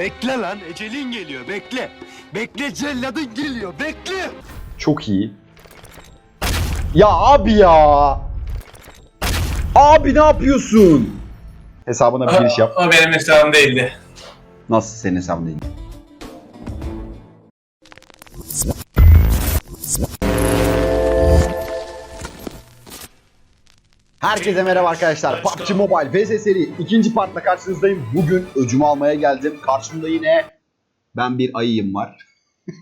Bekle lan ecelin geliyor bekle. Bekle celladın geliyor bekle. Çok iyi. Ya abi ya. Abi ne yapıyorsun? Hesabına bir giriş yap. O benim hesabım değildi. Nasıl senin hesabın değil? Herkese merhaba arkadaşlar. PUBG Mobile VS seri ikinci partla karşınızdayım. Bugün öcümü almaya geldim. Karşımda yine ben bir ayıyım var.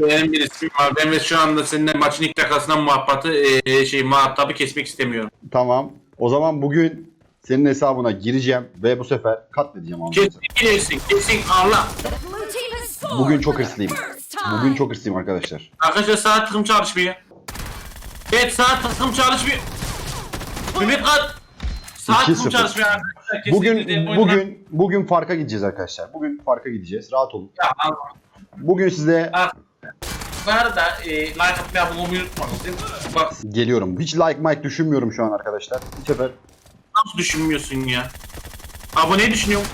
Benim bir ismim var. Ben ve şu anda seninle maçın ilk dakikasından muhabbeti, e, şey, muhatabı kesmek istemiyorum. Tamam. O zaman bugün senin hesabına gireceğim ve bu sefer katledeceğim anladın Kesin bilirsin, kesin Allah. Bugün çok hırslıyım. Bugün çok hırslıyım arkadaşlar. Arkadaşlar saat tıkım çalışmıyor. Evet saat tıkım çalışmıyor. Ümit kat. Saat 2-0. tıkım çalışmıyor arkadaşlar. Kesinlikle Bugün oyundan- bugün bugün farka gideceğiz arkadaşlar. Bugün farka gideceğiz. Rahat olun. Ya. Bugün size Bu arada e, like atmayı abone olmayı değil mi? Bak geliyorum. Hiç like mic düşünmüyorum şu an arkadaşlar. Bu sefer nasıl düşünmüyorsun ya? Aboneyi düşünüyorum.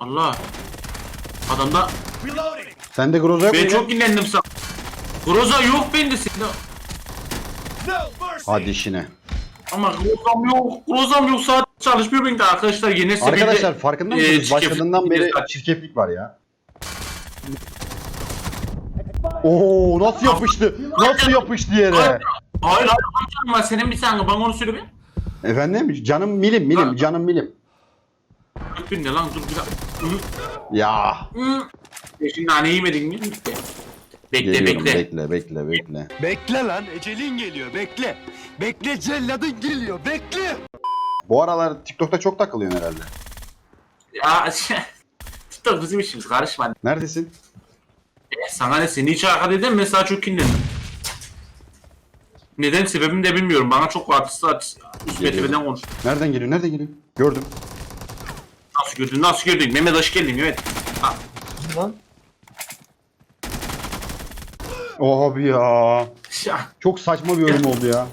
Allah. Adamda sen de Groza ben çok dinlendim sana. Groza yok bende senin. Hadi işine. Ama Grozam yok. Grozam yok. Saat çalışmıyor benim de arkadaşlar. Yeni Arkadaşlar farkında Ee, mısınız? çirkef- Başladığından beri çirkef- çirkeflik var ya. Oo nasıl yapıştı? Nasıl yapıştı yere? Hayır hayır amcam var. Senin bir saniye bana onu söyle bir. Efendim canım milim milim canım milim. Dur ne lan dur bir dakika. Ya. hı. E Şimdi nane yemedin mi? Bekle Geliyorum bekle. bekle bekle bekle. Bekle lan ecelin geliyor bekle. Bekle celladın geliyor bekle. Bu aralar TikTok'ta çok takılıyorsun herhalde. Ya TikTok bizim işimiz karışma. Neredesin? E, sana ne seni hiç arkada edeyim mesela çok kinlendim. Neden sebebini de bilmiyorum. Bana çok artist artist üst Geliyorum. metreden konuş. Nereden geliyor? Nereden geliyor? Gördüm. Nasıl gördün? Nasıl gördün? Mehmet hoş geldin. Evet. Ha, Oh abi ya. ya. Çok saçma bir ölüm oldu ya.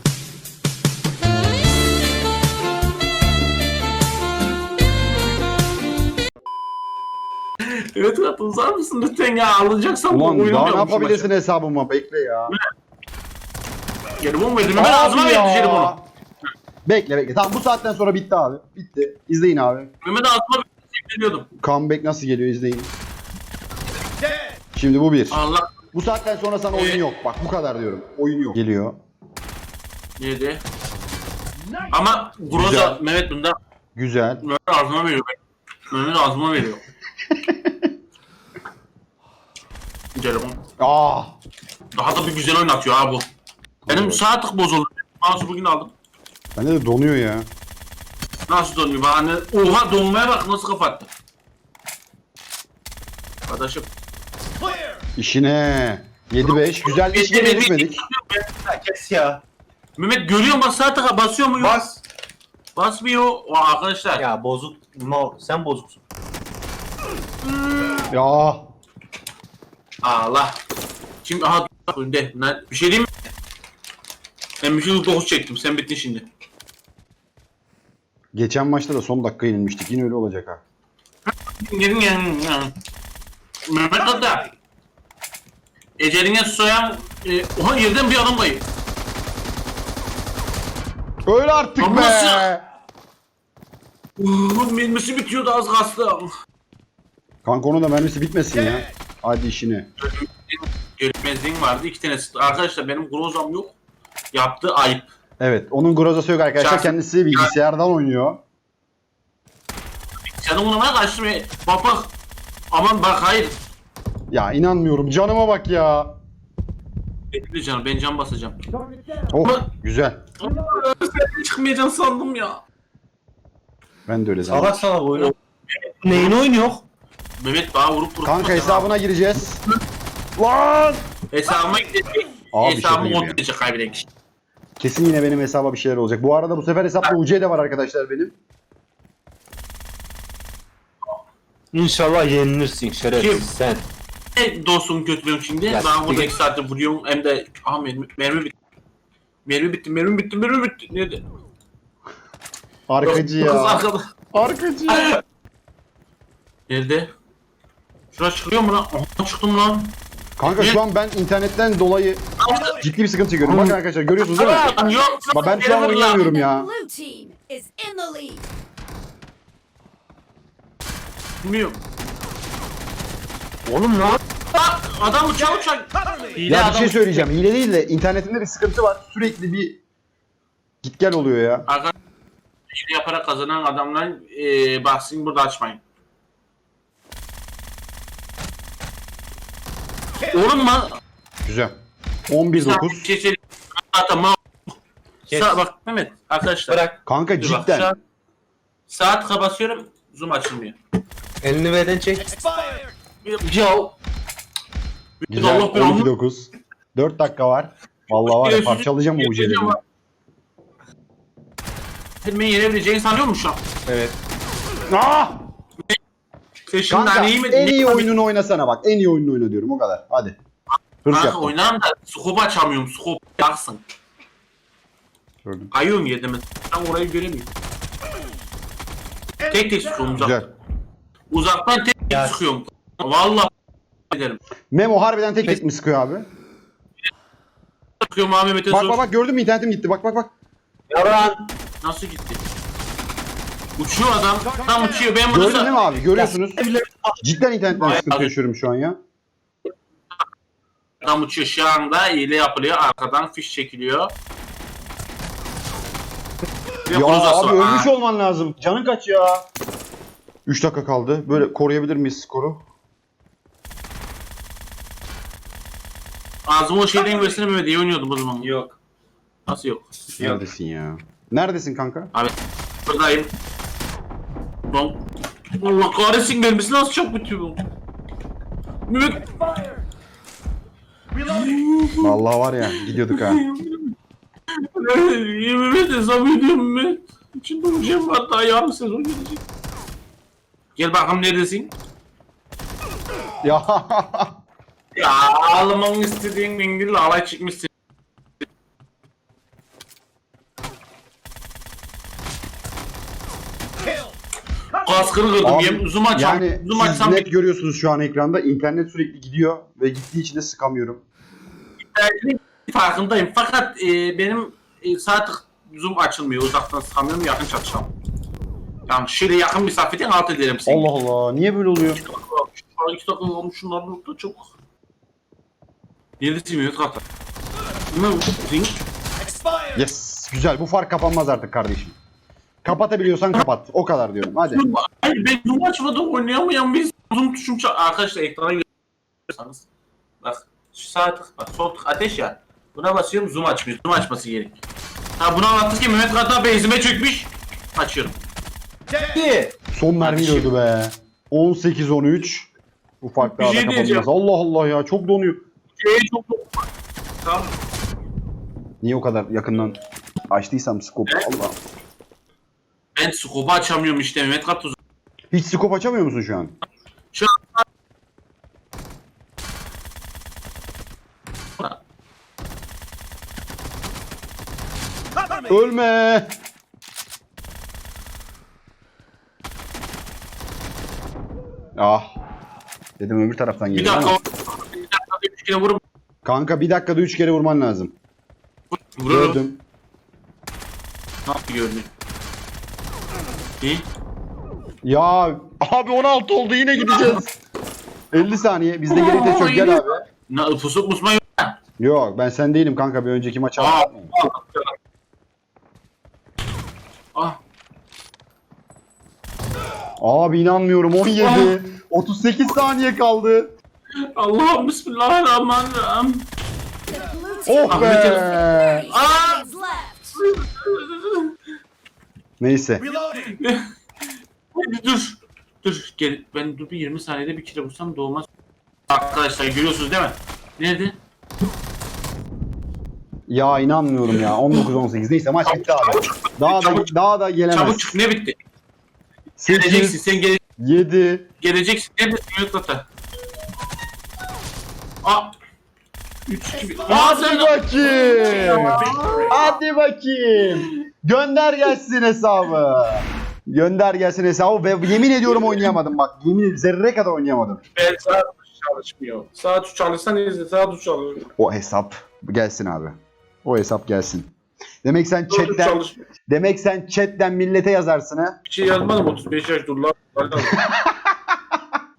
Evet evet uzar mısın lütfen ya alacaksan bu Ulan oyunu daha ne yapabilirsin hesabıma? Bekle ya. ben. Jelibon verdim hemen ağzıma verdi jelibonu. Bekle bekle. Tamam bu saatten sonra bitti abi. Bitti. İzleyin abi. Mehmet ağzıma verdi biliyordum. Comeback nasıl geliyor izleyin. Şimdi bu bir. Allah Bu saatten sonra sana oyun Ee? yok. Bak bu kadar diyorum. Oyun yok. Geliyor. neydi? Ama Groza Güzel. Mehmet bunda Güzel. Mehmet ağzıma veriyor. Mehmet ağzıma veriyor. Jelibon. Ah. Daha da bir güzel oynatıyor abi bu. Benim Evet. sağ tık bozuldu. Mouse'u bugün aldım. Bende de donuyor ya. Nasıl donuyor? Bana ne? Oha donmaya bak nasıl kapattı. Arkadaşım. İşine. 7-5. Güzel iş gene düşmedik. Kes ya. Mehmet görüyor musun sağ tıka basıyor mu? Bas. Basmıyor. O arkadaşlar. Ya bozuk. Mal. Sen bozuksun. Ya. Allah. Şimdi aha önde. Ne- Bir şey diyeyim mi? Ben bir şey 9 çektim. Sen bittin şimdi. Geçen maçta da son dakika yenilmiştik. Yine öyle olacak ha. Gelin gelin. gelin. Mehmet hatta. Eceline soyan e, oha yerden bir adam kayıp. Öyle artık Ama be. nasıl? Uh, Mermisi bitiyordu az kalsın. Kanka onun da mermisi bitmesin ya. Hadi işine. Görmezliğin vardı iki tane. sıktı. Arkadaşlar benim grozam yok. Yaptığı ayıp. Evet. Onun grozası yok arkadaşlar. Şahsi- Kendisi bilgisayardan oynuyor. Sen ona bana kaçtım. e, Bak bak. Aman bak hayır. Ya inanmıyorum. Canıma bak ya. Bekle canım ben can basacağım. Oh güzel. Sen çıkmayacaksın sandım ya. Ben de öyle Salak zannettim. salak oyna. Neyini oynuyor? Mehmet bana vurup vurup. Kanka hesabına gireceğiz. Lan! Hesabıma gidecek. Abi şaka Hesabımı gibi ya. kontrol edecek kaybeden kişi. Kesin yine benim hesaba bir şeyler olacak. Bu arada bu sefer hesapta UC de var arkadaşlar benim. İnşallah yenilirsin şerefsiz Kim? sen. Ne dostum kötülüyorum şimdi. Ya, ben burada iki saattir vuruyorum. Hem de aha mermi, mermi bitti. Mermi bitti, mermi bitti, mermi bitti. Nerede? Arkacı Kız ya. arkada. Arkacı ya. Nerede? Şuraya çıkıyor mu lan? Aha çıktım lan. Kanka şu an ben internetten dolayı ciddi bir sıkıntı çekiyorum. Bakın arkadaşlar görüyorsunuz değil mi? Yok. Bak ben şu an oynayamıyorum ya. Bilmiyorum. Oğlum ne yap- Bak adam uçağı uçak. Hile Ya bir şey söyleyeceğim. Hile değil de internetimde bir sıkıntı var. Sürekli bir git gel oluyor ya. Arkadaşlar hile yaparak kazanan adamların eee bahsini burada açmayın. Oğlum lan. Güzel. Bir 11-9. şey. Kes. Sa bak Mehmet arkadaşlar. Bırak. Kanka Dur bak, cidden. saat, saat kapasıyorum. Zoom açılmıyor. Elini V'den çek. Ya. Güzel. Allah bir onu. 12-9. 4 dakika var. Vallahi var ya parçalayacağım bu uceleri. Bitirmeyi yenebileceğini sanıyor musun şu an? Evet. Ah! Kanka iyi mi? en iyi oyununu oynasana bak. En iyi oyununu oyna diyorum o kadar. Hadi. Hırs Kanka yaptım. oynarım da scope açamıyorum. Scope yaksın. Gördüm. Kayıyorum yerden mesela. Ben orayı göremiyorum. Tek tek sıkıyorum uzak. Güzel. Uzaktan tek tek sıkıyorum. Vallahi ederim. Memo harbiden tek tek mi sıkıyor abi? Sıkıyorum abi Mehmet'e Bak bak bak gördün mü internetim gitti. Bak bak bak. Yaran. Nasıl gitti? Uçuyor adam. Tam uçuyor. Ben bunu Gördün değil mi abi? Görüyorsunuz. Cidden internetten sıkıntı abi. yaşıyorum şu an ya. Adam uçuyor şu anda hile yapılıyor. Arkadan fiş çekiliyor. Ya kruzası abi var. ölmüş Ha. olman lazım. Canın kaç ya? 3 dakika kaldı. Böyle koruyabilir miyiz skoru? Ağzıma o şeyden Mehmet iyi oynuyordum o zaman. Yok. Nasıl yok? Neredesin ya? Neredesin kanka? Abi buradayım. Lan Allah kahretsin gelmesi nasıl çok bitiyor bu? Mehmet Vallahi var ya gidiyorduk ha. Mehmet hesap ediyorum Mehmet. İçimde uçacağım hatta yarın sezon gelecek. Gel bakalım neredesin? ya Ya ağlamanı istediğin mingille alay çıkmışsın. Kaskını kırdım Abi, yem zoom açsam yani zoom siz açsam net görüyorsunuz şu an ekranda. İnternet sürekli gidiyor ve gittiği için de sıkamıyorum. bir farkındayım fakat e, benim e, saat zoom açılmıyor uzaktan sıkamıyorum yakın çalışalım. Yani şöyle yakın mesafeden alt ederim seni. Allah Allah niye böyle oluyor? İki dakika olmuş şunlar da çok. Bu? Ring? Yes güzel bu fark kapanmaz artık kardeşim. Kapatabiliyorsan kapat. O kadar diyorum hadi. Hayır ben zoom açmadan oynayamayan bir zoom tuşum çal... Arkadaşlar ekrana görüyorsanız. Bak şu sağ tık bak sol tık ateş ya. Buna basıyorum zoom açmıyor. Zoom açması gerek. Ha bunu anlattık ki Mehmet Kaptan benzime çökmüş. Açıyorum. Son Hadi öldü be. 18-13. Bu fark Bir daha da şey kapanmaz. Allah Allah ya çok donuyor. Şeye çok Tamam. Niye o kadar yakından açtıysam scope Evet. Allah. Ben scope'u açamıyorum işte Mehmet Kaptan. Hiç scope açamıyor musun şu an? Şu Ölme. Ah. Dedim öbür taraftan Bir geliyor ama. Dakika üç kere vurup Kanka bir dakikada üç kere vurman lazım. vururum. Gördüm. Nasıl gördün? Ne? Ya abi 16 oldu yine gideceğiz. 50 saniye. Bizde gerek de çok gel abi. Na, pusuk musma yok. Yok ben sen değilim kanka bir önceki maça. Aa, Ah, Abi inanmıyorum 17. 38 saniye kaldı. Allah'ım bismillahirrahmanirrahim. Oh be. Aa! Neyse. dur. Dur gel ben dur bir 20 saniyede bir kere vursam doğmaz. Arkadaşlar görüyorsunuz değil mi? Nerede? Ya inanmıyorum ya. 19-18 neyse maç bitti abi. Daha da Çabuk- daha da gelemez. Çabuk çık ne bitti? Geleceksin 8 sen gele, 7 geleceksin. Neredesin Yunus'ta? Aa. 3 2 1. Aa Hadi bakayım. Hadi bakayım. Gönder gelsin hesabı. Gönder gelsin hesabı ve yemin ediyorum oynayamadım bak. Yemin ediyorum zerre kadar oynayamadım. Ben sağ tuş çalışmıyor. Sağ tuş çalışsan izle sağ tuş çalışıyor. O hesap gelsin abi. O hesap gelsin. Demek sen tuş chatten çalışmıyor. demek sen chatten millete yazarsın ha. Bir şey yazmadım 35 yaş dur lan.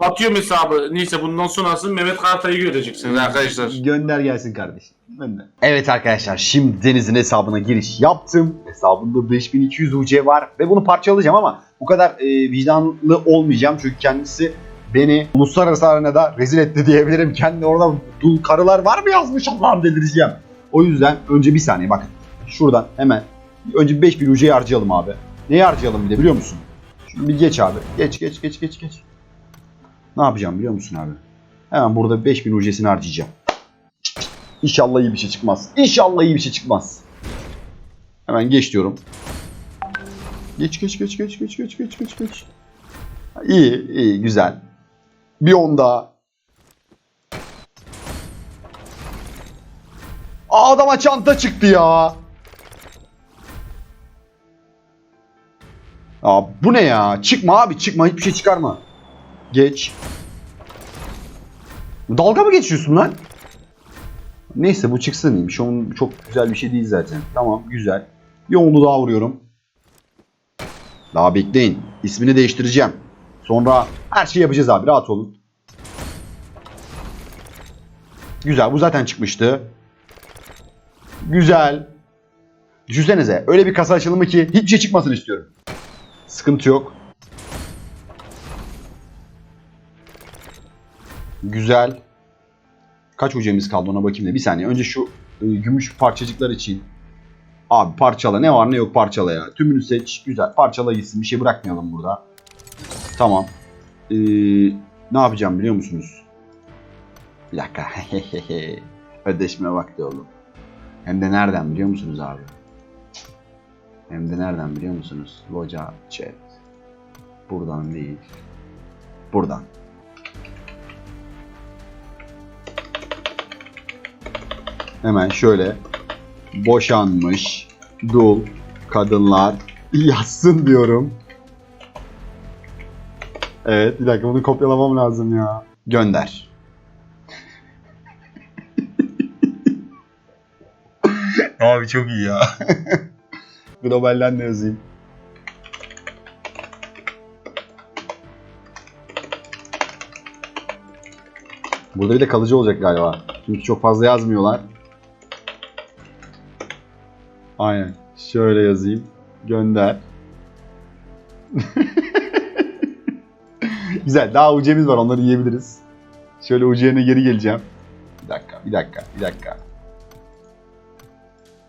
Atıyorum hesabı. Neyse bundan sonrasını Mehmet Kartay'ı göreceksiniz arkadaşlar. Gönder gelsin kardeşim. Ben de. Evet arkadaşlar şimdi Deniz'in hesabına giriş yaptım. Hesabımda 5200 UC var ve bunu parçalayacağım ama bu kadar e, vicdanlı olmayacağım çünkü kendisi beni uluslararası arenada rezil etti diyebilirim. Kendi orada dul karılar var mı yazmış Allah'ım delireceğim. O yüzden önce bir saniye bakın. Şuradan hemen önce 5000 UC'yi harcayalım abi. Neyi harcayalım bir de biliyor musun? Şimdi bir geç abi. Geç geç geç geç geç. Ne yapacağım biliyor musun abi? Hemen burada 5000 UC'sini harcayacağım. İnşallah iyi bir şey çıkmaz. İnşallah iyi bir şey çıkmaz. Hemen geç diyorum. Geç geç geç geç geç geç geç geç geç. İyi iyi güzel. Bir on daha. Aa, adama çanta çıktı ya. Aa, bu ne ya? Çıkma abi çıkma hiçbir şey çıkarma. Geç. Dalga mı geçiyorsun lan? Neyse bu çıksın iyiymiş. Onun çok güzel bir şey değil zaten. Tamam güzel. Bir onu daha vuruyorum. Daha bekleyin. İsmini değiştireceğim. Sonra her şeyi yapacağız abi. Rahat olun. Güzel. Bu zaten çıkmıştı. Güzel. Düşünsenize. Öyle bir kasa açılımı ki hiçbir şey çıkmasın istiyorum. Sıkıntı yok. Güzel. Kaç hocamız kaldı ona bakayım da bir saniye. Önce şu e, gümüş parçacıklar için. Abi parçala ne var ne yok parçala ya. Tümünü seç güzel parçala gitsin bir şey bırakmayalım burada. Tamam. Ee, ne yapacağım biliyor musunuz? Bir dakika. Ödeşme vakti oğlum. Hem de nereden biliyor musunuz abi? Hem de nereden biliyor musunuz? Loca chat. Buradan değil. Buradan. Hemen şöyle boşanmış dul kadınlar yazsın diyorum. Evet bir dakika bunu kopyalamam lazım ya. Gönder. Abi çok iyi ya. Globalden de yazayım. Burada bir de kalıcı olacak galiba. Çünkü çok fazla yazmıyorlar. Aynen. Şöyle yazayım. Gönder. Güzel. Daha ucemiz var. Onları yiyebiliriz. Şöyle ucu yerine geri geleceğim. Bir dakika, bir dakika, bir dakika.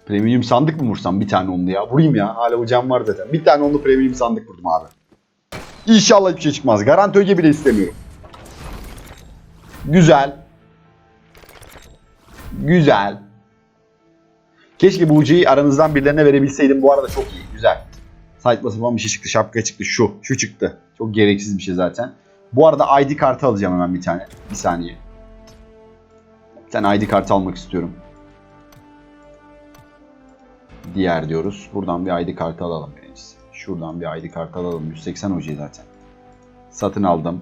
Premium sandık mı vursam bir tane onlu ya? Vurayım ya. Hala ucam var zaten. Bir tane onlu premium sandık vurdum abi. İnşallah hiçbir şey çıkmaz. Garanti öge bile istemiyorum. Güzel. Güzel. Keşke bu ucuyu aranızdan birilerine verebilseydim. Bu arada çok iyi. Güzel. Saçma sapan bir şey çıktı. Şapka çıktı. Şu. Şu çıktı. Çok gereksiz bir şey zaten. Bu arada ID kartı alacağım hemen bir tane. Bir saniye. Bir tane ID kartı almak istiyorum. Diğer diyoruz. Buradan bir ID kartı alalım birincisi. Şuradan bir ID kartı alalım. 180 OC zaten. Satın aldım.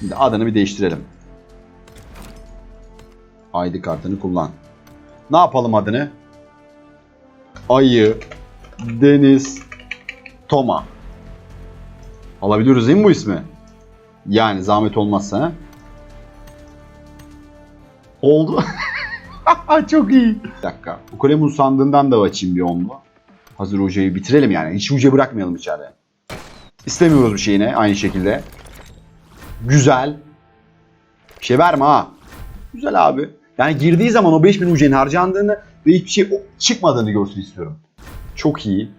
Şimdi adını bir değiştirelim. ID kartını kullan. Ne yapalım adını? Ayı, Deniz, Toma. Alabiliyoruz değil mi bu ismi? Yani zahmet olmazsa. Oldu. Çok iyi. Bir dakika. Ukulemun sandığından da açayım bir onlu. Hazır hocayı bitirelim yani. Hiç hoca bırakmayalım içeride. İstemiyoruz bir şeyine aynı şekilde. Güzel. Bir şey verme ha. Güzel abi. Yani girdiği zaman o 5000 UC'nin harcandığını ve hiçbir şey çıkmadığını görsün istiyorum. Çok iyi.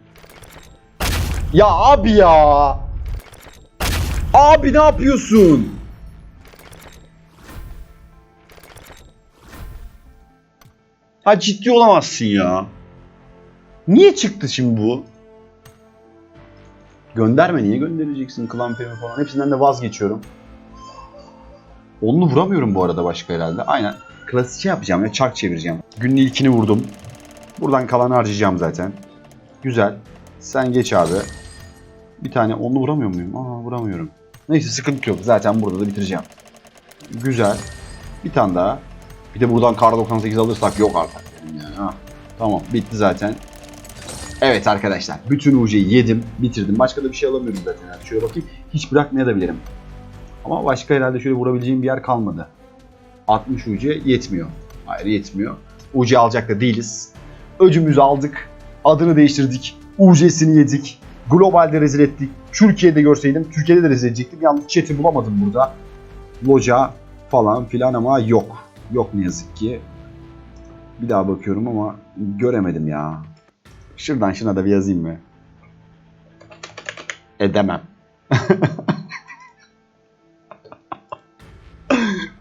Ya abi ya. Abi ne yapıyorsun? Ha ciddi olamazsın ya. Niye çıktı şimdi bu? Gönderme niye göndereceksin klan pemi falan hepsinden de vazgeçiyorum. Onu vuramıyorum bu arada başka herhalde. Aynen. Klasik şey yapacağım ya çark çevireceğim. Günün ilkini vurdum. Buradan kalanı harcayacağım zaten. Güzel. Sen geç abi. Bir tane onlu vuramıyor muyum? Aa vuramıyorum. Neyse sıkıntı yok. Zaten burada da bitireceğim. Güzel. Bir tane daha. Bir de buradan kar 98 alırsak yok artık. Yani. Ha. Tamam bitti zaten. Evet arkadaşlar. Bütün UC'yi yedim. Bitirdim. Başka da bir şey alamıyorum zaten. Yani şöyle bakayım. Hiç bırakmayabilirim. Ama başka herhalde şöyle vurabileceğim bir yer kalmadı. 60 UC yetmiyor. Hayır yetmiyor. UC alacak da değiliz. Öcümüzü aldık. Adını değiştirdik. UC'sini yedik. Globalde rezil ettik. Türkiye'de görseydim Türkiye'de de rezil edecektim. Yalnız chat'i bulamadım burada. Loca falan filan ama yok. Yok ne yazık ki. Bir daha bakıyorum ama göremedim ya. Şuradan şuna da bir yazayım mı? Edemem.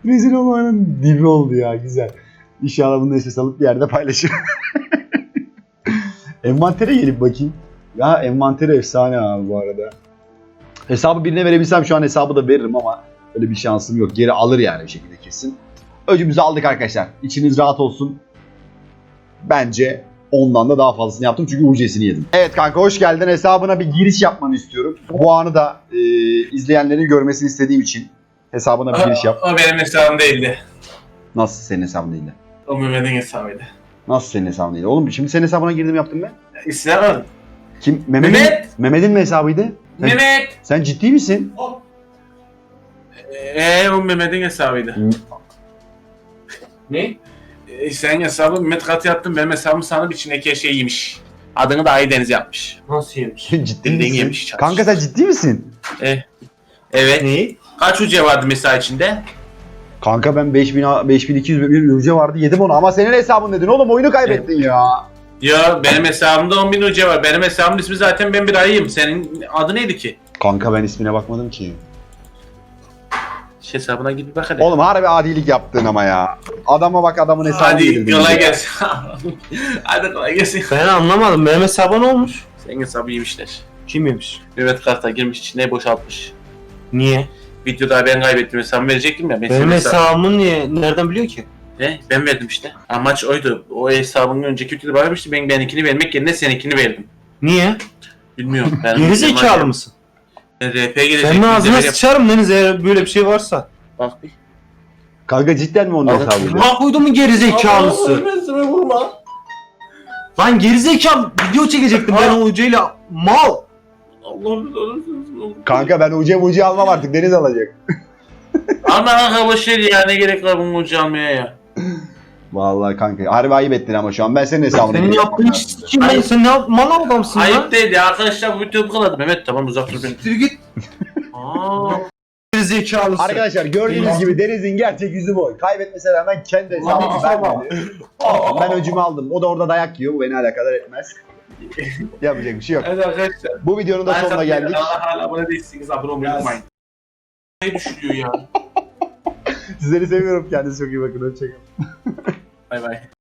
Rezil olmanın dibi oldu ya güzel. İnşallah bunu ses alıp bir yerde paylaşırım. Envantere gelip bakayım. Ya envantere efsane abi bu arada. Hesabı birine verebilsem şu an hesabı da veririm ama öyle bir şansım yok. Geri alır yani bir şekilde kesin. Öcümüzü aldık arkadaşlar. İçiniz rahat olsun. Bence ondan da daha fazlasını yaptım çünkü UC'sini yedim. Evet kanka hoş geldin. Hesabına bir giriş yapmanı istiyorum. Bu anı da e, izleyenlerin görmesini istediğim için hesabına bir giriş yap. O benim hesabım değildi. Nasıl senin hesabın değildi? O Mehmet'in hesabıydı. Nasıl senin hesabın değildi? Oğlum şimdi senin hesabına girdim yaptım ben. İstemedim. Kim? Mehmet'in, Mehmet! Mehmet'in mi hesabıydı? Sen, Mehmet! sen ciddi misin? Eee o Mehmet'in hesabıydı. Ne? Ee, senin hesabın Mehmet katı yaptın benim hesabım sanıp içindeki şey yemiş. Adını da Aydeniz yapmış. Nasıl yemiş? ciddi Bildiğin misin? yemiş çalışır. Kanka sen ciddi misin? Evet. Neyi? Kaç ucu vardı mesela içinde? Kanka ben 5000 5200 bir ürünce vardı yedim onu ama senin hesabın dedin oğlum oyunu kaybettin ya. Ya benim hesabımda 10 bin ucu var. Benim hesabımın ismi zaten ben bir ayıyım. Senin adı neydi ki? Kanka ben ismine bakmadım ki. Şey hesabına git bir bak hadi. Oğlum harbi adilik yaptın ama ya. Adama bak adamın hesabını Hadi kolay gelsin. hadi kolay gelsin. Ben anlamadım. Benim hesaba ne olmuş? Senin hesabı yemişler. Kim yemiş? Mehmet karta girmiş içine boşaltmış. Niye? Videoda ben kaybettim hesabımı verecektim ya. Ben Benim senin hesabı- hesabımı niye? Nereden biliyor ki? Ne? Ben verdim işte. Amaç oydu. O hesabın önceki videoda vermişti. Ben benimkini vermek yerine seninkini verdim. Niye? Bilmiyorum. Ben Geri zekalı mısın? Ben RP gelecek. Senin ağzına sıçarım Deniz eğer böyle bir şey varsa. Bak bir. Kanka cidden mi onun Abi- hesabıydı? Bak koydun mu geri zekalısı? vurma. Lan geri zekalı video çekecektim ben o hocayla. Mal. Allah'ım Kanka ben ucu ucu almam artık Deniz alacak. Ama kanka boş ver ya ne gerek var bunu ucu almaya ya. Vallahi kanka harbi ayıp ettin ama şu an ben senin hesabını Senin yaptığın iş için ben sen ne yap mal adamsın lan. Ayıp değil ya arkadaşlar bu video bu kadar. Mehmet tamam uzak dur beni. Siktir git. Aa, Geri. Arkadaşlar gördüğünüz gibi Deniz'in gerçek yüzü bu. Kaybetmesine rağmen kendi hesabını vermedi. ben öcümü aldım. O da orada dayak yiyor. Bu beni alakadar etmez. Yapacak bir şey yok. hadi arkadaşlar. Bu videonun da sonuna geldik. Hala hala abone değilsiniz abone olmayı unutmayın. Ne düşünüyor ya? Sizleri seviyorum. Kendinize çok iyi bakın. Hoşçakalın. Bay bay.